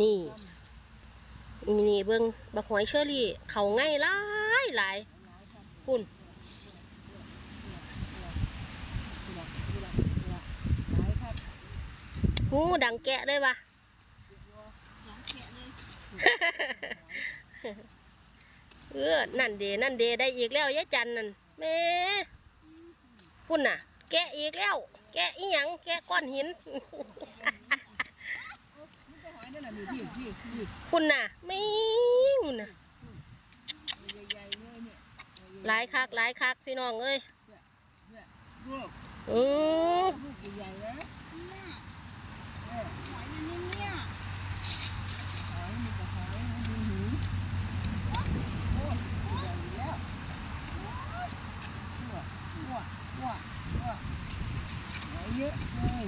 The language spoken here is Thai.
นี่นี่นี่เบิ่งบักหอยเชอรี่เขาง่ายหลายหลายคุณหูดังแกะเลยว่ะเออ นั่นเดนั่นเดได้อีกแล้วยายจันนั่นแม่คุณน่ะ แกะอีกแล้ว แกะอีหยัง แกะก้อนหิน คุณน่ะไม่คุณน่ะหลายคักหลายคักพี่น้องเอ้ยลอือยเออใหญ่แล้วเยอะย